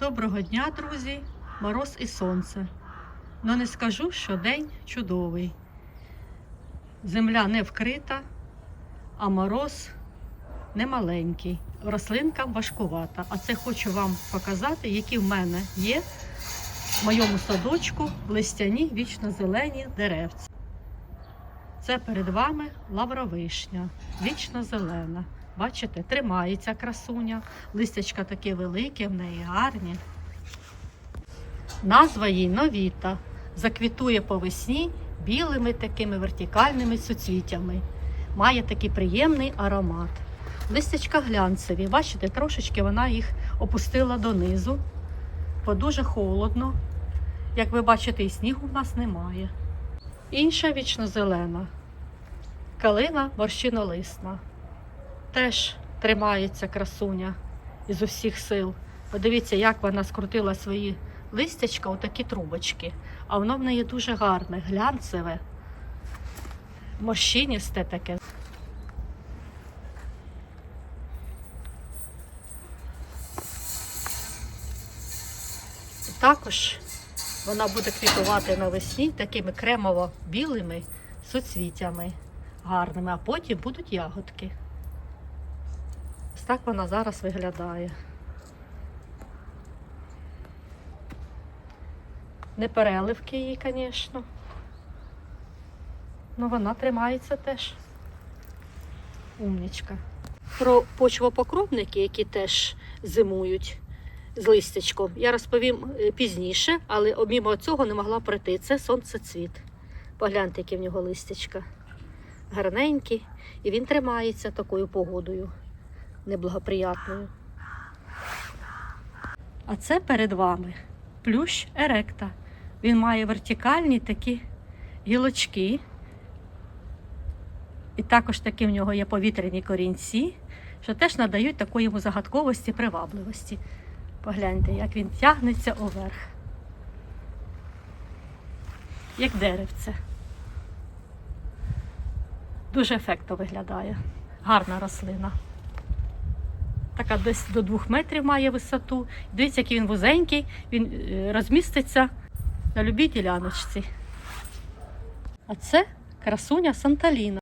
Доброго дня, друзі! Мороз і сонце. Ну не скажу, що день чудовий. Земля не вкрита, а мороз не маленький. Рослинкам важкувата. А це хочу вам показати, які в мене є в моєму садочку листяні вічно-зелені деревці. Це перед вами лавровишня, вічно зелена. Бачите, тримається красуня, листячка таке велике, в неї гарні. Назва їй новіта. Заквітує по весні білими такими вертикальними суцвітями. Має такий приємний аромат. Листячка глянцеві. Бачите, трошечки вона їх опустила донизу, бо дуже холодно. Як ви бачите, і снігу в нас немає. Інша вічно зелена. Калина морщинолисна. Теж тримається красуня із усіх сил. Подивіться, як вона скрутила свої листячка у такі трубочки. А воно в неї дуже гарне, глянцеве, морщиністе таке. Також вона буде квітувати навесні такими кремово-білими суцвітями гарними, а потім будуть ягодки. Так вона зараз виглядає. Не переливки їй, звісно. Ну вона тримається теж. Умнічка. Про почвопокровники, які теж зимують з листячком, я розповім е, пізніше, але обмімо цього не могла пройти. Це сонцецвіт. Погляньте, які в нього листячка. Гарненькі. І він тримається такою погодою неблагоприятною. А це перед вами плющ еректа. Він має вертикальні такі гілочки. І також такі в нього є повітряні корінці, що теж надають такої йому загадковості, привабливості. Погляньте, як він тягнеться уверх. Як деревце. Дуже ефектно виглядає. Гарна рослина. Така десь до двох метрів має висоту. Дивіться, який він вузенький, він е, розміститься на любій діляночці. А це красуня Санталіна,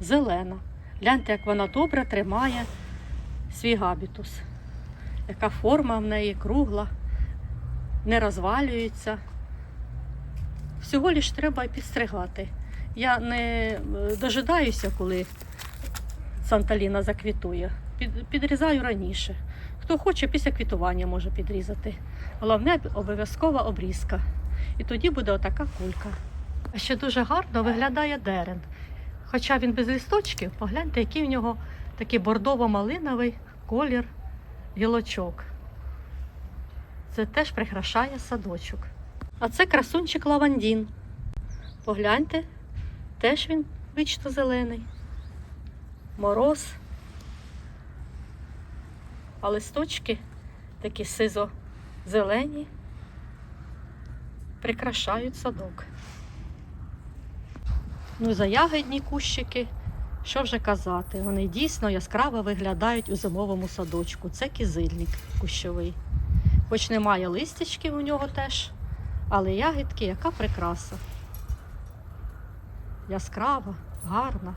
зелена. Гляньте, як вона добре тримає свій габітус. Яка форма в неї кругла, не розвалюється. Всього лиш треба підстригати. Я не е, дожидаюся, коли Санталіна заквітує. Під, підрізаю раніше. Хто хоче, після квітування може підрізати. Головне обов'язкова обрізка. І тоді буде отака кулька. А ще дуже гарно виглядає дерен. Хоча він без лісточків, погляньте, який в нього такий бордово-малиновий колір гілочок. Це теж прикрашає садочок. А це красунчик лавандін. Погляньте, теж він вічно зелений. Мороз. А листочки такі сизо-зелені прикрашають садок. Ну, за ягідні кущики, що вже казати, вони дійсно яскраво виглядають у зимовому садочку. Це кизильник кущовий. Хоч немає листячків у нього теж, але ягідки яка прикраса. Яскрава, гарна.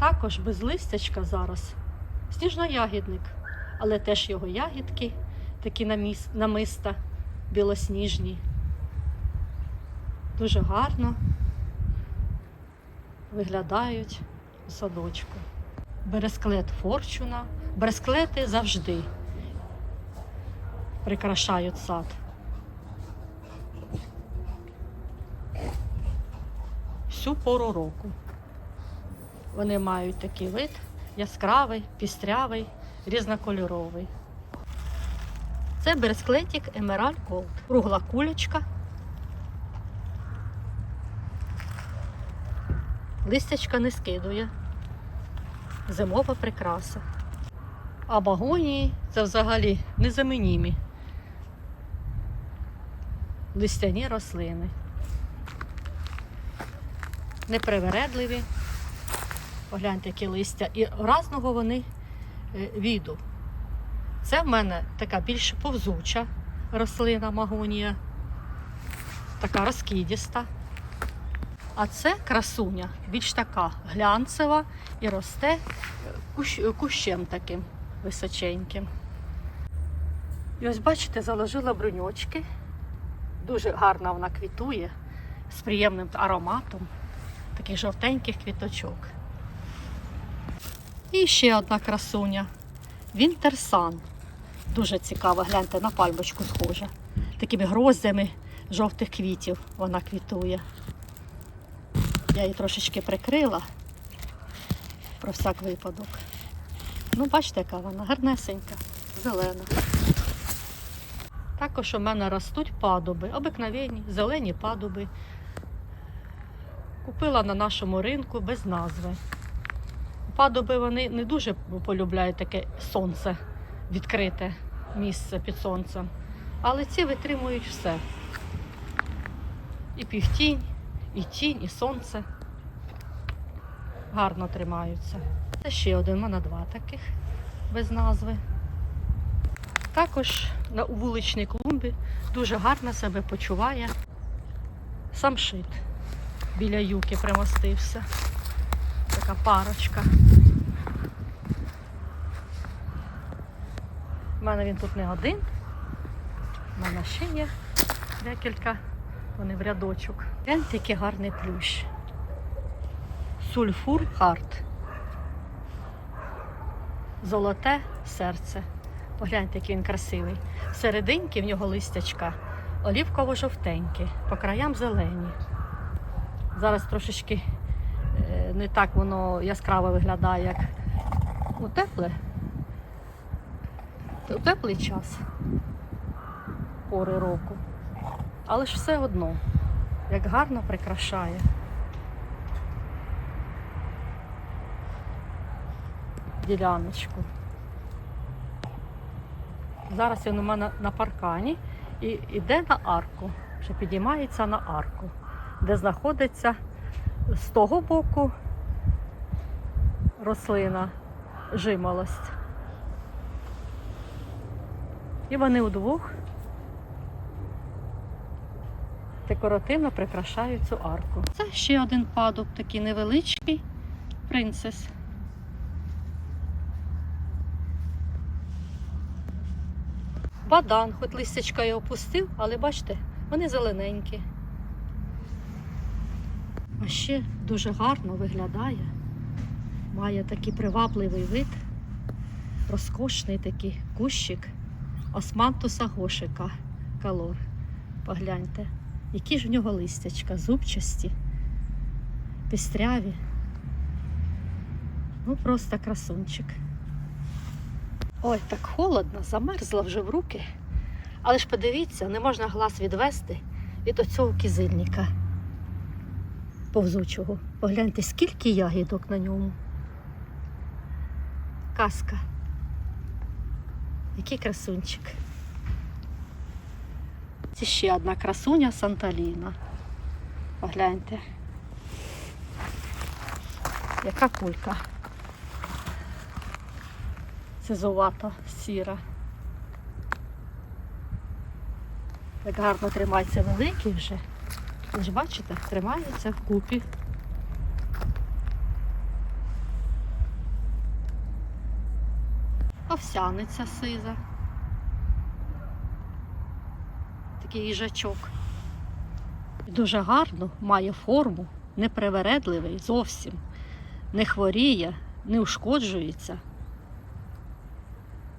Також без листячка зараз сніжноягідник, але теж його ягідки, такі намиста, білосніжні. Дуже гарно виглядають у садочку. Бересклет Форчуна. Бересклети завжди прикрашають сад. Всю пору року. Вони мають такий вид яскравий, пістрявий, різнокольоровий. Це бересклетик Emerald Gold. Кругла кулечка. Листячка не скидує. Зимова прикраса. А багонії це взагалі незамінімі. Листяні рослини. Непривередливі. Погляньте, які листя. І разного вони е, віду. Це в мене така більш повзуча рослина магонія, така розкидіста. А це красуня, більш така глянцева і росте е, кущ, кущем таким височеньким. І ось бачите, заложила бруньочки. Дуже гарно вона квітує з приємним ароматом таких жовтеньких квіточок. І ще одна красуня. Вінтерсан. Дуже цікава, гляньте, на пальмочку схожа. Такими гроздями жовтих квітів вона квітує. Я її трошечки прикрила про всяк випадок. Ну, бачите, яка вона гарнесенька, зелена. Також у мене ростуть падуби, обикновенні, зелені падуби. Купила на нашому ринку без назви. Падуби вони не дуже полюбляють таке сонце, відкрите місце під сонцем. Але ці витримують все. І півтінь, і тінь, і сонце. Гарно тримаються. Це ще один, мене два таких без назви. Також на вуличній клумбі дуже гарно себе почуває самшит. Біля юки примостився. Така парочка. У мене він тут не один. У мене ще є декілька. Вони в рядочок. Гляньте, який гарний плющ. Сульфур харт. Золоте серце. Погляньте, який він красивий. Серединки в нього листячка олівково-жовтенькі, по краям зелені. Зараз трошечки е, не так воно яскраво виглядає, як тепле. У теплий час пори року. Але ж все одно, як гарно прикрашає. Діляночку. Зараз він у мене на паркані і йде на арку, що підіймається на арку, де знаходиться з того боку рослина, жимолость. І вони удвох декоративно прикрашають цю арку. Це ще один падуб, такий невеличкий принцес. Бадан, хоч листячка я опустив, але бачите, вони зелененькі. А ще дуже гарно виглядає. Має такий привабливий вид, розкошний такий кущик османтуса гошика калор. Погляньте, які ж в нього листячка, зубчасті, пістряві. Ну, просто красунчик. Ой, так холодно, замерзла вже в руки. Але ж подивіться, не можна глаз відвести від оцього кизильника повзучого. Погляньте, скільки ягідок на ньому. Казка. Який красунчик. Це ще одна красуня Санталіна. Погляньте. Яка кулька. Сизувата, сіра. Так гарно тримається великий вже. Ви ж бачите, тримається вкупі. Овсяниця сиза. Такий їжачок. Дуже гарно, має форму, непривередливий зовсім, не хворіє, не ушкоджується.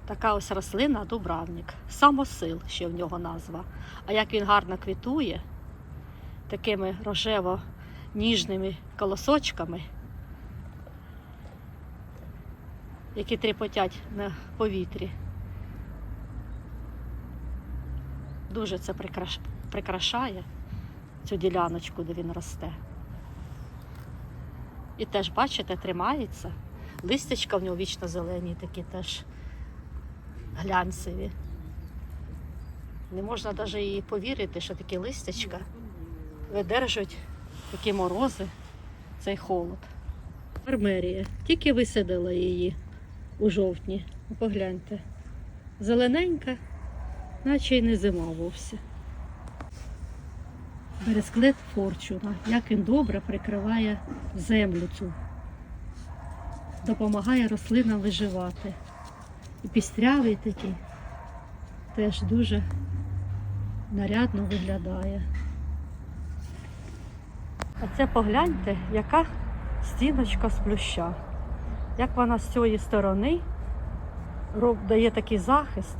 Така ось рослина дубравник. Самосил ще в нього назва. А як він гарно квітує, такими рожево-ніжними колосочками, які тріпотять на повітрі. Дуже це прикраш... прикрашає цю діляночку, де він росте. І теж, бачите, тримається. Листячка в нього вічно зелені, такі теж глянцеві. Не можна навіть і повірити, що такі листячка видержують такі морози, цей холод. Армерія. Тільки висадила її у жовтні. Погляньте. зелененька, наче й не зима вовсе. Бересклет форчуна, як він добре прикриває землю цю, допомагає рослинам виживати. І пістрявий такий теж дуже нарядно виглядає. А це погляньте, яка стіночка з плюща. Як вона з цієї сторони дає такий захист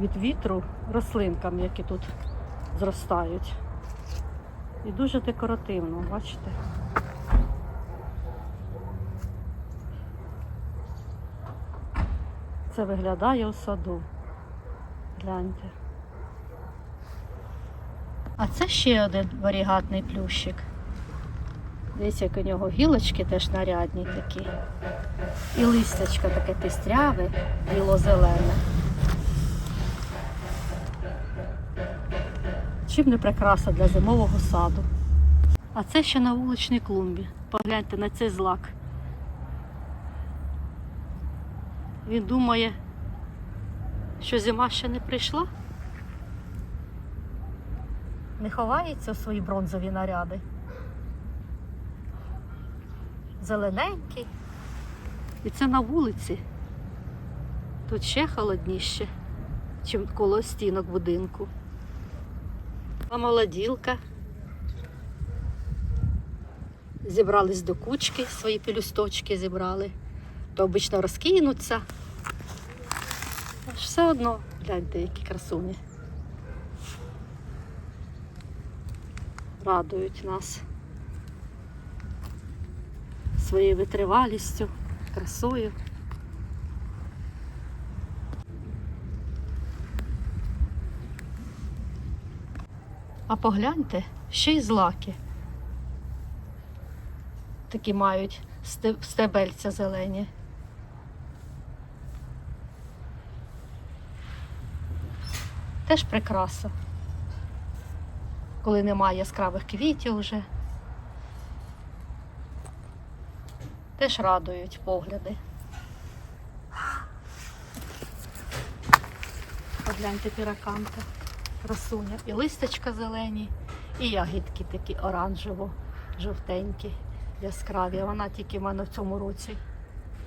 від вітру рослинкам, які тут зростають. І дуже декоративно, бачите? Це виглядає у саду. Гляньте. А це ще один варігатний плющик. Дивіться, як у нього гілочки теж нарядні такі. І листячко таке пістряве, біло-зелене. Чим не прикраса для зимового саду. А це ще на вуличній клумбі. Погляньте на цей злак. Він думає, що зима ще не прийшла. Не ховається свої бронзові наряди. Зелененький. І це на вулиці. Тут ще холодніше, чим коло стінок будинку. А молоділка. Зібрались до кучки, свої пелюсточки зібрали. То обично розкинуться. Аж все одно, гляньте, які красуні. Радують нас своєю витривалістю, красою. А погляньте, ще й злаки. Такі мають стебельця зелені. Теж прикраса. Коли немає яскравих квітів вже. Теж радують погляди. Погляньте піраканта, красуня. І листочка зелені, і ягідки такі оранжево-жовтенькі, яскраві. Вона тільки в мене в цьому році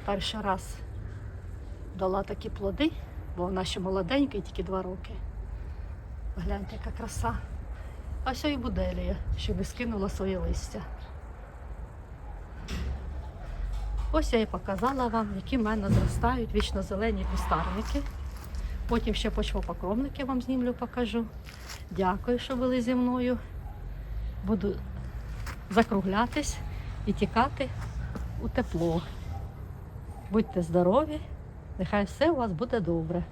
перший раз дала такі плоди, бо вона ще молоденька, і тільки два роки. Гляньте, яка краса. А ось і буделія, що не скинула своє листя. Ось я і показала вам, які в мене зростають вічно-зелені кустарники. Потім ще почвопокровники вам знімлю, покажу. Дякую, що були зі мною. Буду закруглятись і тікати у тепло. Будьте здорові, нехай все у вас буде добре.